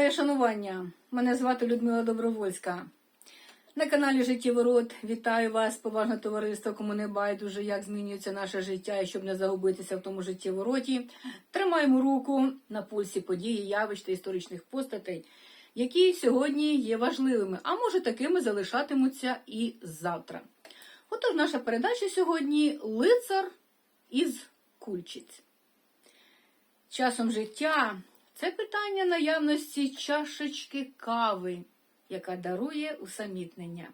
моє шанування. Мене звати Людмила Добровольська. На каналі Життєворот вітаю вас, поважне товариство, кому не байдуже, як змінюється наше життя і щоб не загубитися в тому життєвороті. Тримаємо руку на пульсі події, явищ та історичних постатей, які сьогодні є важливими, а може такими залишатимуться і завтра. Отож, наша передача сьогодні лицар із Кульчиць. Часом життя це питання наявності чашечки кави, яка дарує усамітнення.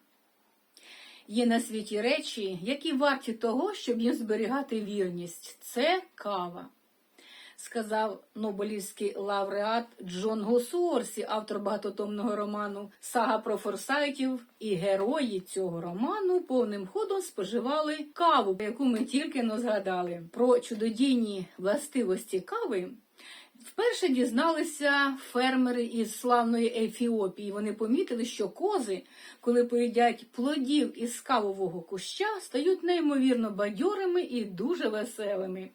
Є на світі речі, які варті того, щоб їм зберігати вірність. Це кава, сказав Нобелівський лауреат Джон Госуорсі, автор багатотомного роману Сага про форсайтів. І герої цього роману повним ходом споживали каву, яку ми тільки но згадали. Про чудодійні властивості кави. Вперше дізналися фермери із славної Ефіопії. Вони помітили, що кози, коли поїдять плодів із кавового куща, стають неймовірно бадьорими і дуже веселими.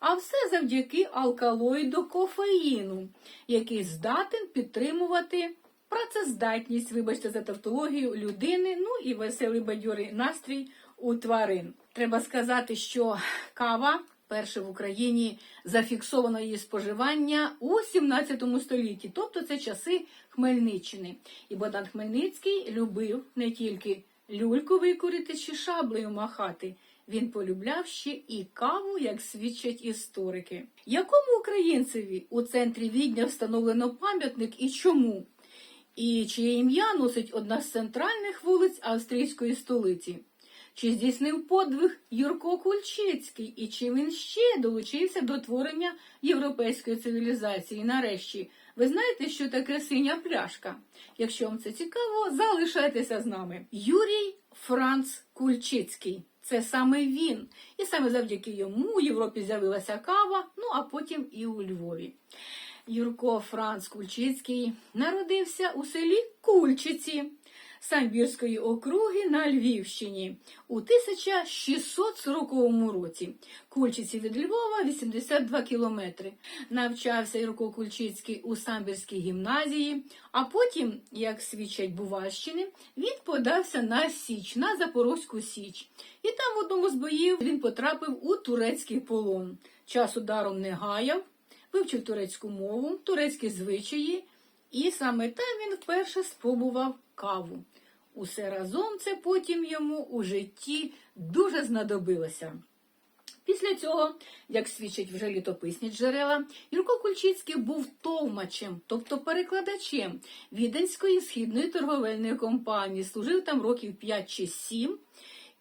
А все завдяки алкалоїду кофеїну, який здатен підтримувати працездатність, вибачте за тавтологію, людини, ну і веселий бадьорий настрій у тварин. Треба сказати, що кава перше в Україні зафіксовано її споживання у 17 столітті, тобто це часи Хмельниччини. І Богдан Хмельницький любив не тільки люльку викурити чи шаблею махати. Він полюбляв ще і каву, як свідчать історики. Якому українцеві у центрі Відня встановлено пам'ятник і чому? І чиє ім'я носить одна з центральних вулиць австрійської столиці? Чи здійснив подвиг Юрко Кульчицький, і чи він ще долучився до творення європейської цивілізації? Нарешті, ви знаєте, що таке синя пляшка? Якщо вам це цікаво, залишайтеся з нами. Юрій Франц Кульчицький. Це саме він. І саме завдяки йому у Європі з'явилася кава, ну а потім і у Львові. Юрко Франц Кульчицький народився у селі Кульчиці. Самбірської округи на Львівщині у 1640 році. Кульчиці від Львова 82 кілометри. Навчався Юрко Кульчицький у Самбірській гімназії, а потім, як свідчать Бувальщини, він подався на Січ, на Запорозьку Січ. І там в одному з боїв він потрапив у турецький полон. Часу даром не гаяв, вивчив турецьку мову, турецькі звичаї. І саме там він вперше спробував каву. Усе разом це потім йому у житті дуже знадобилося. Після цього, як свідчать вже літописні джерела, Юрко Кульчицький був товмачем, тобто перекладачем Віденської східної торговельної компанії, служив там років 5 чи 7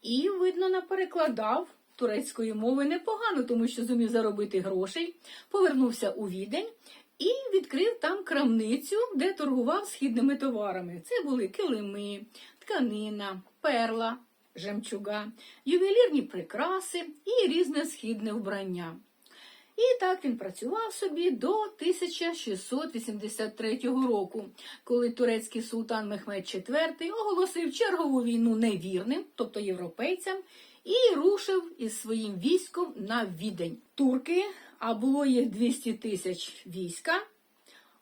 і, видно, наперекладав турецької мови непогано, тому що зумів заробити грошей, повернувся у Відень і відкрив там крамницю, де торгував східними товарами. Це були килими, тканина, перла, жемчуга, ювелірні прикраси і різне східне вбрання. І так він працював собі до 1683 року, коли турецький султан Мехмед IV оголосив чергову війну невірним, тобто європейцям, і рушив із своїм військом на відень. Турки, а було їх 200 тисяч війська,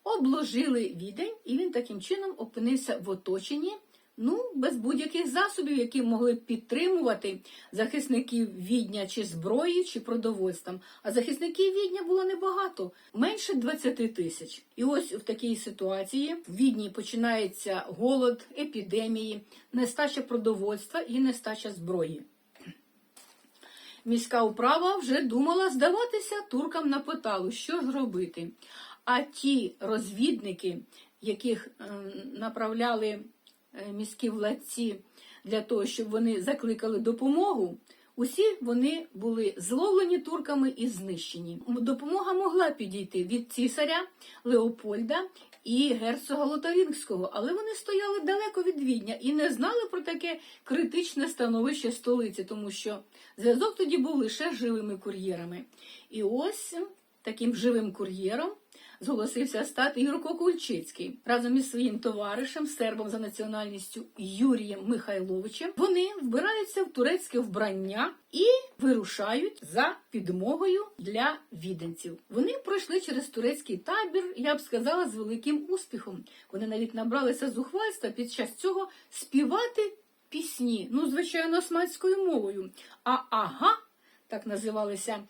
обложили відень, і він таким чином опинився в оточенні. Ну, без будь-яких засобів, які могли підтримувати захисників відня чи зброї, чи продовольством. А захисників відня було небагато, менше 20 тисяч. І ось в такій ситуації в відні починається голод, епідемії, нестача продовольства і нестача зброї. Міська управа вже думала здаватися туркам на поталу, що ж робити. А ті розвідники, яких е, направляли е, міські владці для того, щоб вони закликали допомогу, усі вони були зловлені турками і знищені. Допомога могла підійти від цісаря Леопольда і герцога Лотарінгського, але вони стояли далеко від Відня і не знали про таке критичне становище столиці, тому що зв'язок тоді був лише живими кур'єрами. І ось таким живим кур'єром зголосився стати Юрко Кульчицький разом із своїм товаришем, сербом за національністю Юрієм Михайловичем. Вони вбираються в турецьке вбрання і вирушають за підмогою для віденців. Вони пройшли через турецький табір, я б сказала, з великим успіхом. Вони навіть набралися зухвальства під час цього співати пісні, ну звичайно, османською мовою. А ага. Так називалися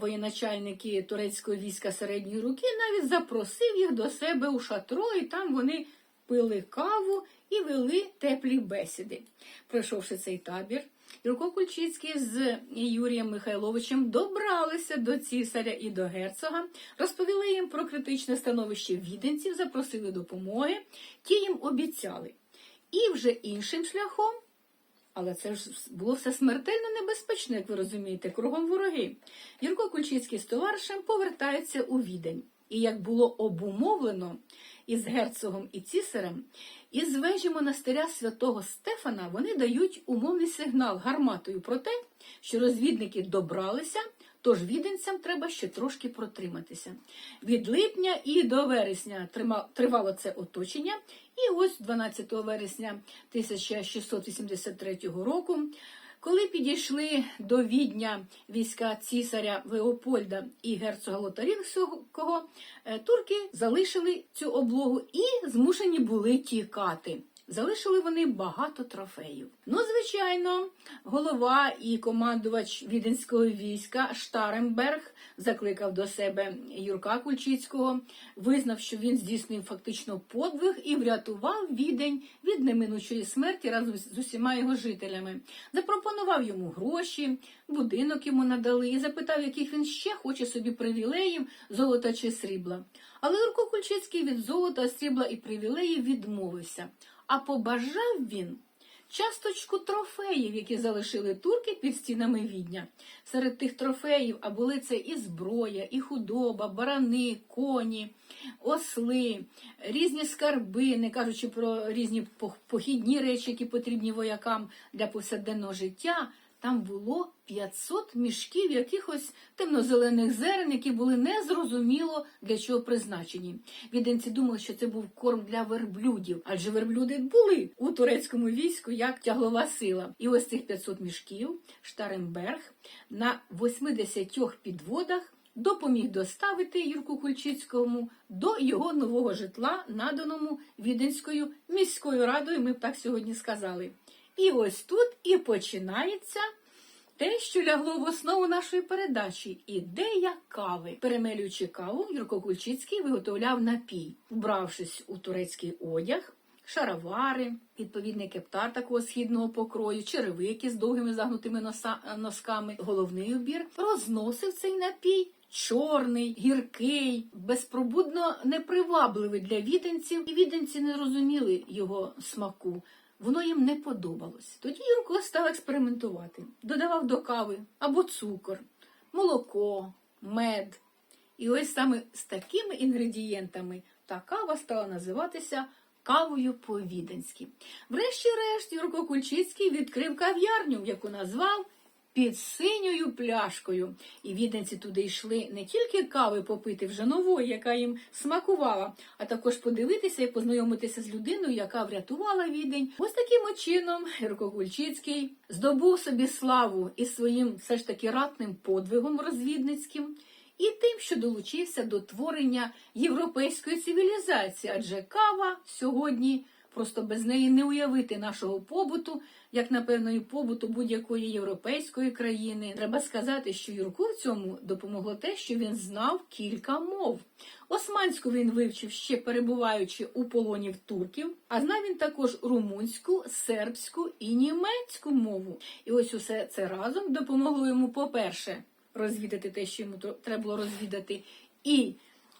воєначальники турецького війська середньої руки, навіть запросив їх до себе у шатро, і там вони пили каву і вели теплі бесіди. Пройшовши цей табір, Юрко Кульчицький з Юрієм Михайловичем добралися до цісаря і до герцога, розповіли їм про критичне становище віденців, запросили допомоги, ті їм обіцяли. І вже іншим шляхом але це ж було все смертельно небезпечно, як ви розумієте, кругом вороги. Юрко Кульчицький з товаришем повертається у відень. І як було обумовлено із герцогом і цісарем, із вежі монастиря святого Стефана вони дають умовний сигнал гарматою про те, що розвідники добралися, тож віденцям треба ще трошки протриматися. Від липня і до вересня тривало це оточення, і ось 12 вересня 1683 року, коли підійшли до відня війська цісаря Леопольда і герцога Лотарівського, е, турки залишили цю облогу і змушені були тікати. Залишили вони багато трофеїв. Ну, звичайно, голова і командувач віденського війська Штаремберг закликав до себе Юрка Кульчицького, визнав, що він здійснив фактично подвиг і врятував відень від неминучої смерті разом з усіма його жителями. Запропонував йому гроші, будинок йому надали і запитав, яких він ще хоче собі привілеїв, золота чи срібла. Але Юрко Кульчицький від золота, срібла і привілеїв відмовився а побажав він часточку трофеїв, які залишили турки під стінами відня. Серед тих трофеїв, а були це і зброя, і худоба, барани, коні, осли, різні скарби, не кажучи про різні похідні речі, які потрібні воякам для повсякденного життя. Там було 500 мішків якихось темнозелених зерен, які були незрозуміло для чого призначені. Віденці думали, що це був корм для верблюдів, адже верблюди були у турецькому війську як тяглова сила. І ось цих 500 мішків Штаремберг на 80 підводах допоміг доставити Юрку Кульчицькому до його нового житла, наданому Віденською міською радою. Ми б так сьогодні сказали. І ось тут і починається те, що лягло в основу нашої передачі ідея кави. Перемелюючи каву, Юрко Кульчицький виготовляв напій, вбравшись у турецький одяг. Шаровари, відповідний кептар такого східного покрою, черевики з довгими загнутими носа, носками, головний убір, розносив цей напій, чорний, гіркий, безпробудно непривабливий для віденців, і віденці не розуміли його смаку. Воно їм не подобалось. Тоді Юрко став експериментувати, додавав до кави або цукор, молоко, мед. І ось саме з такими інгредієнтами та кава стала називатися кавою по-віденськи. Врешті-решт, Юрко Кульчицький відкрив кав'ярню, яку назвав під синьою пляшкою. І віденці туди йшли не тільки кави попити вже нової, яка їм смакувала, а також подивитися і познайомитися з людиною, яка врятувала відень. Ось таким чином Юрко Кульчицький здобув собі славу із своїм все ж таки ратним подвигом розвідницьким. І тим, що долучився до творення європейської цивілізації, адже кава сьогодні просто без неї не уявити нашого побуту, як напевно і побуту будь-якої європейської країни. Треба сказати, що Юрку в цьому допомогло те, що він знав кілька мов. Османську він вивчив ще перебуваючи у полоні в турків, а знав він також румунську, сербську і німецьку мову. І ось усе це разом допомогло йому, по-перше, розвідати те, що йому треба було розвідати, і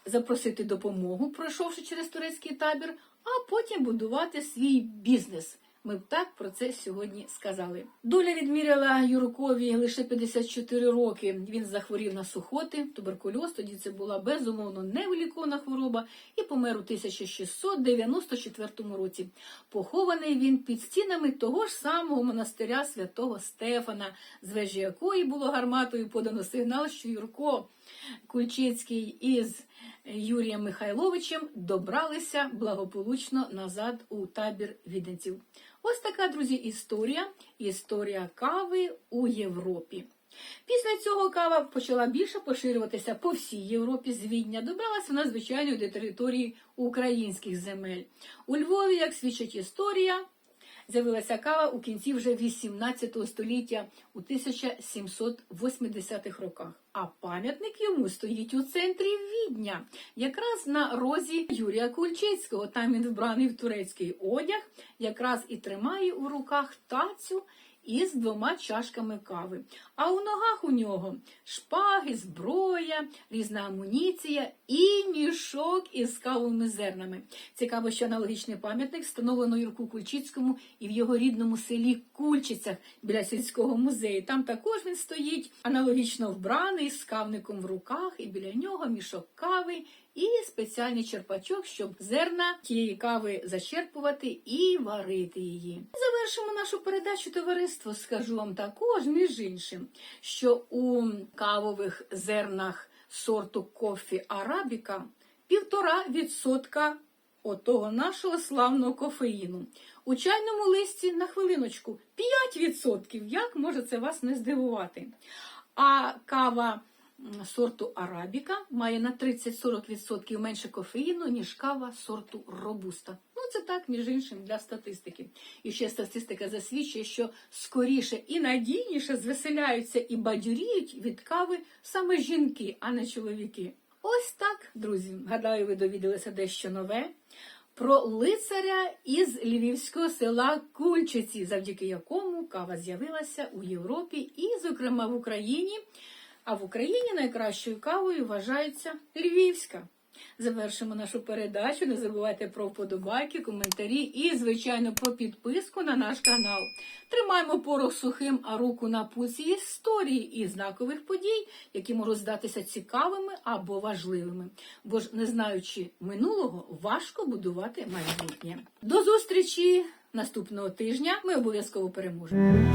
запросити допомогу, пройшовши через турецький табір, а потім будувати свій бізнес. Ми б так про це сьогодні сказали. Доля відміряла Юркові лише 54 роки. Він захворів на сухоти, туберкульоз. Тоді це була безумовно невиліковна хвороба і помер у 1694 році. Похований він під стінами того ж самого монастиря святого Стефана, з вежі якої було гарматою подано сигнал, що Юрко Кульчицький із Юрієм Михайловичем добралися благополучно назад у табір віденців. Ось така, друзі, історія. Історія кави у Європі. Після цього кава почала більше поширюватися по всій Європі з Відня. Добралася вона, звичайно, до території українських земель. У Львові, як свідчить історія, з'явилася кава у кінці вже 18 століття у 1780-х роках. А пам'ятник йому стоїть у центрі Відня, якраз на розі Юрія Кульчицького. Там він вбраний в турецький одяг, якраз і тримає у руках тацю із двома чашками кави. А у ногах у нього шпаги, зброя, різна амуніція і мішок із кавовими зернами. Цікаво, що аналогічний пам'ятник встановлено Юрку Кульчицькому і в його рідному селі Кульчицях біля сільського музею. Там також він стоїть аналогічно вбраний з кавником в руках, і біля нього мішок кави. І спеціальний черпачок, щоб зерна тієї кави зачерпувати і варити її. Завершимо нашу передачу товариство. Скажу вам також, між іншим, що у кавових зернах сорту кофі арабіка півтора відсотка отого нашого славного кофеїну. У чайному листі на хвилиночку 5%. Як може це вас не здивувати? А кава сорту арабіка має на 30-40% менше кофеїну, ніж кава сорту робуста. Ну, це так, між іншим, для статистики. І ще статистика засвідчує, що скоріше і надійніше звеселяються і бадюріють від кави саме жінки, а не чоловіки. Ось так, друзі. Гадаю, ви довідалися дещо нове про лицаря із львівського села Кульчиці, завдяки якому кава з'явилася у Європі і, зокрема, в Україні. А в Україні найкращою кавою вважається львівська. Завершимо нашу передачу. Не забувайте про вподобайки, коментарі і, звичайно, про підписку на наш канал. Тримаємо порох сухим, а руку на пульсі історії і знакових подій, які можуть здатися цікавими або важливими. Бо ж, не знаючи минулого, важко будувати майбутнє. До зустрічі наступного тижня. Ми обов'язково переможемо.